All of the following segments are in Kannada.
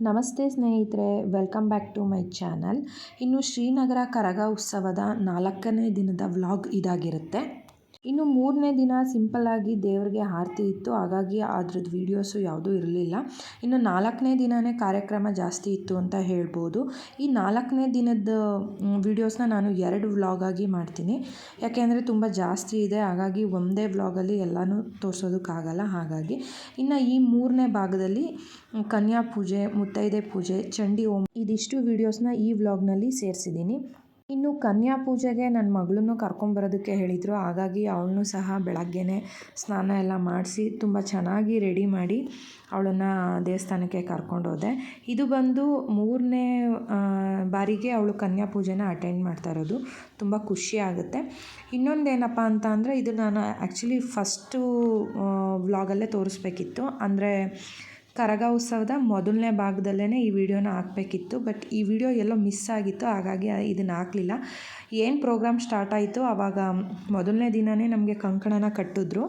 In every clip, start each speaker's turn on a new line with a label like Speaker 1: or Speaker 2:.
Speaker 1: ನಮಸ್ತೆ ಸ್ನೇಹಿತರೆ welcome back to my channel ಇನ್ನು ಶ್ರೀನಗರ ಕರಗ ಉತ್ಸವದ ನಾಲ್ಕನೇ ದಿನದ ವ್ಲಾಗ್ ಇದಾಗಿರುತ್ತೆ. ಇನ್ನು ಮೂರನೇ ದಿನ ಸಿಂಪಲ್ಲಾಗಿ ದೇವರಿಗೆ ಆರತಿ ಇತ್ತು. ಹಾಗಾಗಿ ಅದ್ರದ್ದು ವೀಡಿಯೋಸು ಯಾವುದೂ ಇರಲಿಲ್ಲ. ಇನ್ನು ನಾಲ್ಕನೇ ದಿನವೇ ಕಾರ್ಯಕ್ರಮ ಜಾಸ್ತಿ ಇತ್ತು ಅಂತ ಹೇಳ್ಬೋದು. ಈ ನಾಲ್ಕನೇ ದಿನದ ವೀಡಿಯೋಸ್ನ ನಾನು ಎರಡು ವ್ಲಾಗಾಗಿ ಮಾಡ್ತೀನಿ. ಯಾಕೆಂದರೆ ತುಂಬ ಜಾಸ್ತಿ ಇದೆ. ಹಾಗಾಗಿ ಒಂದೇ ವ್ಲಾಗಲ್ಲಿ ಎಲ್ಲನೂ ತೋರಿಸೋದಕ್ಕಾಗಲ್ಲ. ಹಾಗಾಗಿ ಇನ್ನು ಈ ಮೂರನೇ ಭಾಗದಲ್ಲಿ ಕನ್ಯಾ ಪೂಜೆ, ಮುತ್ತೈದೆ ಪೂಜೆ, ಚಂಡಿ ಹೋಮ, ಇದಿಷ್ಟು ವೀಡಿಯೋಸ್ನ ಈ ವ್ಲಾಗ್ನಲ್ಲಿ ಸೇರಿಸಿದ್ದೀನಿ. ಇನ್ನು ಕನ್ಯಾ ಪೂಜೆಗೆ ನನ್ನ ಮಗಳನ್ನು ಕರ್ಕೊಂಬರೋದಕ್ಕೆ ಹೇಳಿದರು. ಹಾಗಾಗಿ ಅವಳನ್ನೂ ಸಹ ಬೆಳಗ್ಗೆನೆ ಸ್ನಾನ ಎಲ್ಲ ಮಾಡಿಸಿ ತುಂಬ ಚೆನ್ನಾಗಿ ರೆಡಿ ಮಾಡಿ ಅವಳನ್ನು ದೇವಸ್ಥಾನಕ್ಕೆ ಕರ್ಕೊಂಡೋದೆ ಇದು ಬಂದು ಮೂರನೇ ಬಾರಿಗೆ ಅವಳು ಕನ್ಯಾ ಪೂಜೆನ ಅಟೆಂಡ್ ಮಾಡ್ತಾ ಇರೋದು. ತುಂಬ ಖುಷಿ ಆಗುತ್ತೆ. ಇನ್ನೊಂದೇನಪ್ಪ ಅಂತ ಅಂದರೆ ಇದು ನಾನು ಆ್ಯಕ್ಚುಲಿ ಫಸ್ಟು ವ್ಲಾಗಲ್ಲೇ ತೋರಿಸ್ಬೇಕಿತ್ತು. ಅಂದರೆ ಕರಗ ಉತ್ಸವದ ಮೊದಲನೇ ಭಾಗದಲ್ಲೇ ಈ ವಿಡಿಯೋನ ಹಾಕಬೇಕಿತ್ತು. ಬಟ್ ಈ ವಿಡಿಯೋ ಎಲ್ಲೋ ಮಿಸ್ ಆಗಿತ್ತು, ಹಾಗಾಗಿ ಇದನ್ನು ಹಾಕಲಿಲ್ಲ. ಏನು ಪ್ರೋಗ್ರಾಮ್ ಸ್ಟಾರ್ಟ್ ಆಯಿತು ಆವಾಗ ಮೊದಲನೇ ದಿನವೇ ನಮಗೆ ಕಂಕಣನ ಕಟ್ಟಿದ್ರು.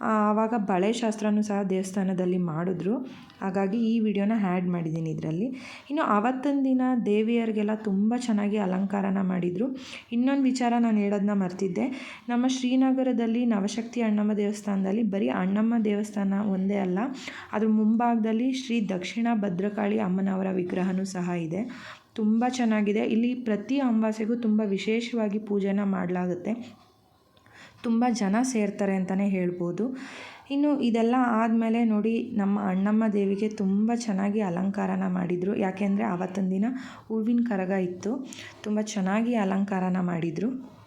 Speaker 1: ಆವಾಗ ಬಳೆ ಶಾಸ್ತ್ರನೂ ಸಹ ದೇವಸ್ಥಾನದಲ್ಲಿ ಮಾಡಿದ್ರು. ಹಾಗಾಗಿ ಈ ವಿಡಿಯೋನ ಆ್ಯಡ್ ಮಾಡಿದ್ದೀನಿ ಇದರಲ್ಲಿ. ಇನ್ನು ಆವತ್ತಿನ ದಿನ ದೇವಿಯರಿಗೆಲ್ಲ ತುಂಬ ಚೆನ್ನಾಗಿ ಅಲಂಕಾರನ ಮಾಡಿದರು. ಇನ್ನೊಂದು ವಿಚಾರ ನಾನು ಹೇಳೋದನ್ನ ಮರ್ತಿದ್ದೆ. ನಮ್ಮ ಶ್ರೀನಗರದಲ್ಲಿ ನವಶಕ್ತಿ ಅಣ್ಣಮ್ಮ ದೇವಸ್ಥಾನದಲ್ಲಿ ಬರೀ ಅಣ್ಣಮ್ಮ ದೇವಸ್ಥಾನ ಒಂದೇ ಅಲ್ಲ ಅದ್ರ ಮುಂಭಾಗದಲ್ಲಿ ಶ್ರೀ ದಕ್ಷಿಣ ಭದ್ರಕಾಳಿ ಅಮ್ಮನವರ ವಿಗ್ರಹನೂ ಸಹ ಇದೆ. ತುಂಬ ಚೆನ್ನಾಗಿದೆ. ಇಲ್ಲಿ ಪ್ರತಿ ಅಮಾವಾಸ್ಯೆಗೂ ತುಂಬ ವಿಶೇಷವಾಗಿ ಪೂಜೆನ ಮಾಡಲಾಗುತ್ತೆ. ತುಂಬ ಜನ ಸೇರ್ತಾರೆ ಅಂತಲೇ ಹೇಳ್ಬೋದು. ಇನ್ನು ಇದೆಲ್ಲ ಆದಮೇಲೆ ನೋಡಿ ನಮ್ಮ ಅಣ್ಣಮ್ಮ ದೇವಿಗೆ ತುಂಬ ಚೆನ್ನಾಗಿ ಅಲಂಕಾರನ ಮಾಡಿದರು. ಯಾಕೆಂದರೆ ಆವತ್ತಿನ ದಿನ ಹೂವಿನ ಕರಗ ಇತ್ತು. ತುಂಬ ಚೆನ್ನಾಗಿ ಅಲಂಕಾರನ ಮಾಡಿದರು.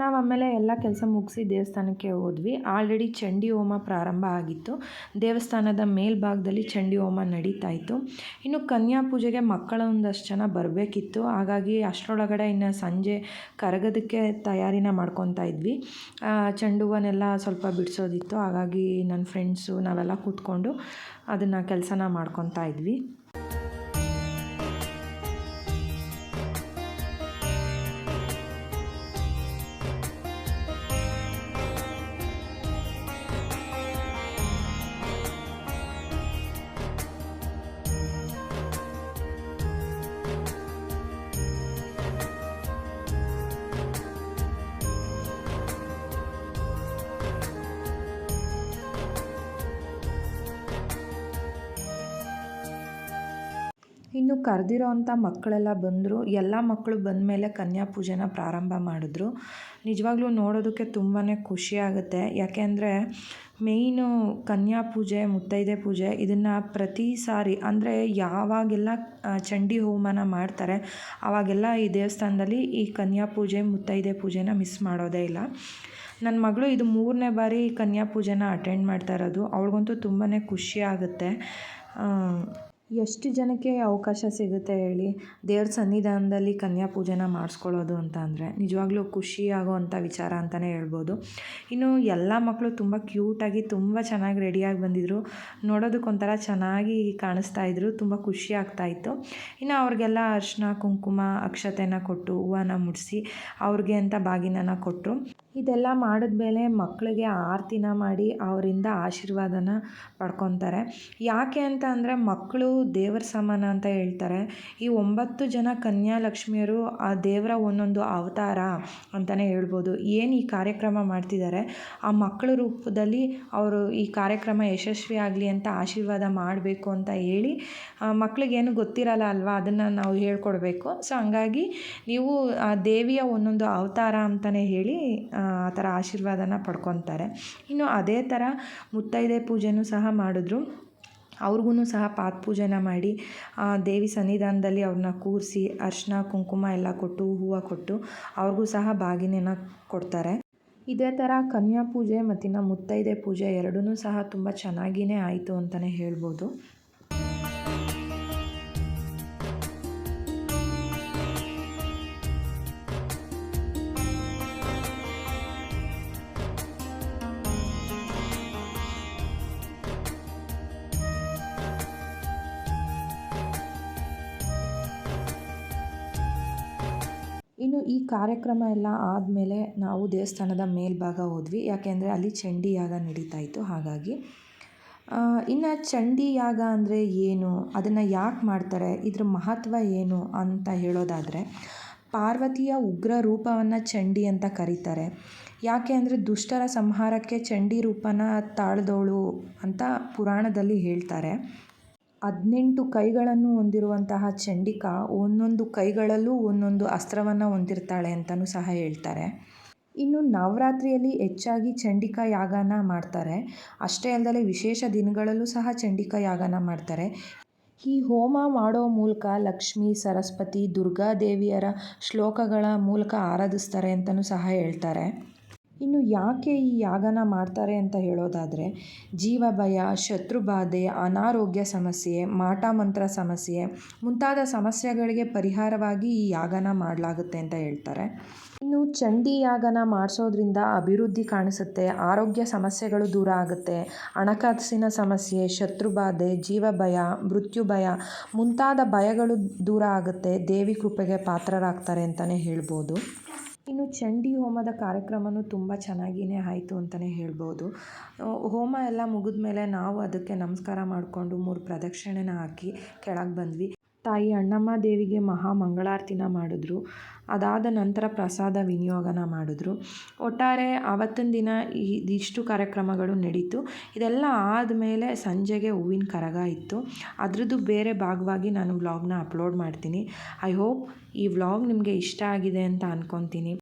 Speaker 1: ನಾವು ಆಮೇಲೆ ಎಲ್ಲ ಕೆಲಸ ಮುಗಿಸಿ ದೇವಸ್ಥಾನಕ್ಕೆ ಹೋದ್ವಿ. ಆಲ್ರೆಡಿ ಚಂಡಿ ಹೋಮ ಪ್ರಾರಂಭ ಆಗಿತ್ತು. ದೇವಸ್ಥಾನದ ಮೇಲ್ಭಾಗದಲ್ಲಿ ಚಂಡಿ ಹೋಮ ನಡೀತಾ ಇತ್ತು. ಇನ್ನು ಕನ್ಯಾ ಪೂಜೆಗೆ ಮಕ್ಕಳ ಒಂದಷ್ಟು ಜನ ಬರಬೇಕಿತ್ತು. ಹಾಗಾಗಿ ಅಷ್ಟರೊಳಗಡೆ ಇನ್ನು ಸಂಜೆ ಕರಗದಕ್ಕೆ ತಯಾರಿನ ಮಾಡ್ಕೊತಾ ಇದ್ವಿ. ಚೆಂಡು ಹೂವನ್ನೆಲ್ಲ ಸ್ವಲ್ಪ ಬಿಡಿಸೋದಿತ್ತು. ಹಾಗಾಗಿ ನನ್ನ ಫ್ರೆಂಡ್ಸು ನಾವೆಲ್ಲ ಕೂತ್ಕೊಂಡು ಅದನ್ನು ಕೆಲಸನ ಮಾಡ್ಕೊತಾ ಇದ್ವಿ. ಇನ್ನು ಕರೆದಿರೋ ಅಂಥ ಮಕ್ಕಳೆಲ್ಲ ಬಂದರು, ಎಲ್ಲ ಮಕ್ಕಳು ಬಂದ ಮೇಲೆ ಕನ್ಯಾ ಪೂಜೆನ ಪ್ರಾರಂಭ ಮಾಡಿದ್ರು. ನಿಜವಾಗ್ಲೂ ನೋಡೋದಕ್ಕೆ ತುಂಬಾ ಖುಷಿ ಆಗುತ್ತೆ. ಯಾಕೆಂದರೆ ಮೇಯ್ನು ಕನ್ಯಾ ಪೂಜೆ ಮುತ್ತೈದೆ ಪೂಜೆ ಇದನ್ನು ಪ್ರತಿ ಸಾರಿ, ಅಂದರೆ ಯಾವಾಗೆಲ್ಲ ಚಂಡಿ ಹೋಮನ ಮಾಡ್ತಾರೆ ಆವಾಗೆಲ್ಲ ಈ ದೇವಸ್ಥಾನದಲ್ಲಿ ಈ ಕನ್ಯಾ ಪೂಜೆ ಮುತ್ತೈದೆ ಪೂಜೆನ ಮಿಸ್ ಮಾಡೋದೇ ಇಲ್ಲ. ನನ್ನ ಮಗಳು ಇದು ಮೂರನೇ ಬಾರಿ ಕನ್ಯಾ ಪೂಜೆನ ಅಟೆಂಡ್ ಮಾಡ್ತಾ ಇರೋದು. ಅವಳಿಗಂತೂ ತುಂಬಾ ಖುಷಿ ಆಗುತ್ತೆ. ಎಷ್ಟು ಜನಕ್ಕೆ ಅವಕಾಶ ಸಿಗುತ್ತೆ ಹೇಳಿ? ದೇವ್ರ ಸನ್ನಿಧಾನದಲ್ಲಿ ಕನ್ಯಾ ಪೂಜೆನ ಮಾಡಿಸ್ಕೊಳ್ಳೋದು ಅಂತ ಅಂದರೆ ನಿಜವಾಗ್ಲೂ ಖುಷಿ ಆಗೋವಂಥ ವಿಚಾರ ಅಂತಲೇ ಹೇಳ್ಬೋದು. ಇನ್ನು ಎಲ್ಲ ಮಕ್ಕಳು ತುಂಬ ಕ್ಯೂಟಾಗಿ ತುಂಬ ಚೆನ್ನಾಗಿ ರೆಡಿಯಾಗಿ ಬಂದಿದ್ದರು ನೋಡೋದಕ್ಕೊಂಥರ ಚೆನ್ನಾಗಿ ಕಾಣಿಸ್ತಾ ಇದ್ದರು ತುಂಬ ಖುಷಿ ಆಗ್ತಾಯಿತ್ತು ಇನ್ನು ಅವ್ರಿಗೆಲ್ಲ ಅರಿಶಿನ ಕುಂಕುಮ, ಅಕ್ಷತೆನ ಕೊಟ್ಟು ಹೂವನ ಮುಡಿಸಿ ಅವ್ರಿಗೆ ಅಂತ ಬಾಗಿನನ ಕೊಟ್ಟರು ಇದೆಲ್ಲ ಮಾಡಿದ್ಮೇಲೆ ಮಕ್ಕಳಿಗೆ ಆರತಿನ ಮಾಡಿ ಅವರಿಂದ ಆಶೀರ್ವಾದನ ಪಡ್ಕೊತಾರೆ. ಯಾಕೆ ಅಂತ ಅಂದರೆ ಮಕ್ಕಳು ದೇವರ ಸಮಾನ ಅಂತ ಹೇಳ್ತಾರೆ. ಈ ಒಂಬತ್ತು ಜನ ಕನ್ಯಾ ಲಕ್ಷ್ಮಿಯರು ಆ ದೇವರ ಒಂದೊಂದು ಅವತಾರ ಅಂತಲೇ ಹೇಳ್ಬೋದು. ಏನು ಈ ಕಾರ್ಯಕ್ರಮ ಮಾಡ್ತಿದ್ದಾರೆ ಆ ಮಕ್ಕಳ ರೂಪದಲ್ಲಿ ಅವರು ಈ ಕಾರ್ಯಕ್ರಮ ಯಶಸ್ವಿ ಆಗಲಿ ಅಂತ ಆಶೀರ್ವಾದ ಮಾಡಬೇಕು ಅಂತ ಹೇಳಿ ಮಕ್ಕಳಿಗೇನು ಗೊತ್ತಿರಲ್ಲ ಅಲ್ವಾ? ಅದನ್ನು ನಾವು ಹೇಳ್ಕೊಡ್ಬೇಕು. ಸೊ ಹಂಗಾಗಿ ನೀವು ಆ ದೇವಿಯ ಒಂದೊಂದು ಅವತಾರ ಅಂತಲೇ ಹೇಳಿ, ಆ ಥರ ಆಶೀರ್ವಾದನ ಪಡ್ಕೊತಾರೆ. ಇನ್ನು ಅದೇ ಥರ ಮುತ್ತೈದೆ ಪೂಜೆನೂ ಸಹ ಮಾಡಿದ್ರು. ಅವ್ರಿಗೂ ಸಹ ಪಾದ ಪೂಜೆನ ಮಾಡಿ ದೇವಿ ಸನ್ನಿಧಾನದಲ್ಲಿ ಅವ್ರನ್ನ ಕೂರಿಸಿ, ಅರಿಶಿನ, ಕುಂಕುಮ ಎಲ್ಲ ಕೊಟ್ಟು, ಹೂವು ಕೊಟ್ಟು ಅವ್ರಿಗೂ ಸಹ ಬಾಗಿನೆನ ಕೊಡ್ತಾರೆ. ಇದೇ ಥರ ಕನ್ಯಾ ಪೂಜೆ ಮತ್ತು ಮುತ್ತೈದೆ ಪೂಜೆ ಎರಡೂ ಸಹ ತುಂಬ ಚೆನ್ನಾಗಿಯೇ ಆಯಿತು ಅಂತಲೇ ಹೇಳ್ಬೋದು. ಇನ್ನು ಈ ಕಾರ್ಯಕ್ರಮ ಎಲ್ಲ ಆದಮೇಲೆ ನಾವು ದೇವಸ್ಥಾನದ ಮೇಲ್ಭಾಗ ಹೋದ್ವಿ. ಯಾಕೆಂದರೆ ಅಲ್ಲಿ ಚಂಡಿ ಯಾಗ ನಡೀತಾ ಇತ್ತು. ಹಾಗಾಗಿ ಇನ್ನು ಚಂಡಿ ಯಾಗ ಅಂದರೆ ಏನು, ಅದನ್ನು ಯಾಕೆ ಮಾಡ್ತಾರೆ, ಇದ್ರ ಮಹತ್ವ ಏನು ಅಂತ ಹೇಳೋದಾದರೆ, ಪಾರ್ವತಿಯ ಉಗ್ರ ರೂಪವನ್ನು ಚಂಡಿ ಅಂತ ಕರೀತಾರೆ. ಯಾಕೆ ಅಂದರೆ ದುಷ್ಟರ ಸಂಹಾರಕ್ಕೆ ಚಂಡಿ ರೂಪನ ತಾಳ್ದೋಳು ಅಂತ ಪುರಾಣದಲ್ಲಿ ಹೇಳ್ತಾರೆ. ಹದಿನೆಂಟು ಕೈಗಳನ್ನು ಹೊಂದಿರುವಂತಹ ಚಂಡಿಕಾ ಒಂದೊಂದು ಕೈಗಳಲ್ಲೂ ಒಂದೊಂದು ಅಸ್ತ್ರವನ್ನು ಹೊಂದಿರ್ತಾಳೆ ಅಂತಲೂ ಸಹ ಹೇಳ್ತಾರೆ. ಇನ್ನು ನವರಾತ್ರಿಯಲ್ಲಿ ಹೆಚ್ಚಾಗಿ ಚಂಡಿಕಾ ಯಾಗನ ಮಾಡ್ತಾರೆ. ಅಷ್ಟೇ ಅಲ್ಲದೆ ವಿಶೇಷ ದಿನಗಳಲ್ಲೂ ಸಹ ಚಂಡಿಕಾ ಯಾಗನ ಮಾಡ್ತಾರೆ. ಈ ಹೋಮ ಮಾಡೋ ಮೂಲಕ ಲಕ್ಷ್ಮಿ, ಸರಸ್ವತಿ, ದುರ್ಗಾದೇವಿಯರ ಶ್ಲೋಕಗಳ ಮೂಲಕ ಆರಾಧಿಸ್ತಾರೆ ಅಂತಲೂ ಸಹ ಹೇಳ್ತಾರೆ. ಇನ್ನು ಯಾಕೆ ಈ ಯಾಗನ ಮಾಡ್ತಾರೆ ಅಂತ ಹೇಳೋದಾದರೆ, ಜೀವ ಭಯ ಶತ್ರುಬಾಧೆ ಅನಾರೋಗ್ಯ ಸಮಸ್ಯೆ, ಮಾಟ ಮಂತ್ರ ಸಮಸ್ಯೆ ಮುಂತಾದ ಸಮಸ್ಯೆಗಳಿಗೆ ಪರಿಹಾರವಾಗಿ ಈ ಯಾಗನ ಮಾಡಲಾಗುತ್ತೆ ಅಂತ ಹೇಳ್ತಾರೆ. ಇನ್ನು ಚಂಡಿ ಯಾಗನ ಮಾಡಿಸೋದ್ರಿಂದ ಅಭಿವೃದ್ಧಿ ಕಾಣಿಸುತ್ತೆ, ಆರೋಗ್ಯ ಸಮಸ್ಯೆಗಳು ದೂರ ಆಗುತ್ತೆ, ಹಣಕಾಸಿನ ಸಮಸ್ಯೆ ಶತ್ರುಬಾಧೆ ಜೀವ ಭಯ, ಮೃತ್ಯು ಭಯ ಮುಂತಾದ ಭಯಗಳು ದೂರ ಆಗುತ್ತೆ, ದೇವಿ ಕೃಪೆಗೆ ಪಾತ್ರರಾಗ್ತಾರೆ ಅಂತಲೇ ಹೇಳ್ಬೋದು. ಇನ್ನು ಚಂಡಿ ಹೋಮದ ಕಾರ್ಯಕ್ರಮವೂ ತುಂಬ ಚೆನ್ನಾಗಿಯೇ ಆಯಿತು ಅಂತಲೇ ಹೇಳ್ಬೋದು. ಹೋಮ ಎಲ್ಲ ಮುಗಿದ ಮೇಲೆ ನಾವು ಅದಕ್ಕೆ ನಮಸ್ಕಾರ ಮಾಡಿಕೊಂಡು ಮೂರು ಪ್ರದಕ್ಷಿಣೆನ ಹಾಕಿ ಕೆಳಗೆ ಬಂದ್ವಿ. ತಾಯಿ ಅಣ್ಣಮ್ಮ ದೇವಿಗೆ ಮಹಾ ಮಂಗಳಾರತಿನ ಮಾಡಿದ್ರು. ಅದಾದ ನಂತರ ಪ್ರಸಾದ ವಿನಿಯೋಗನ ಮಾಡಿದ್ರು. ಒಟ್ಟಾರೆ ಆವತ್ತಿನ ದಿನ ಇದಿಷ್ಟು ಕಾರ್ಯಕ್ರಮಗಳು ನಡೀತು. ಇದೆಲ್ಲ ಆದಮೇಲೆ ಸಂಜೆಗೆ ಹೂವಿನ ಕರಗ ಇತ್ತು. ಅದರದ್ದು ಬೇರೆ ಭಾಗವಾಗಿ ನಾನು ವ್ಲಾಗ್ನ ಅಪ್ಲೋಡ್ ಮಾಡ್ತೀನಿ. ಐ ಹೋಪ್ ಈ ವ್ಲಾಗ್ ನಿಮಗೆ ಇಷ್ಟ ಆಗಿದೆ ಅಂತ ಅಂದ್ಕೊತೀನಿ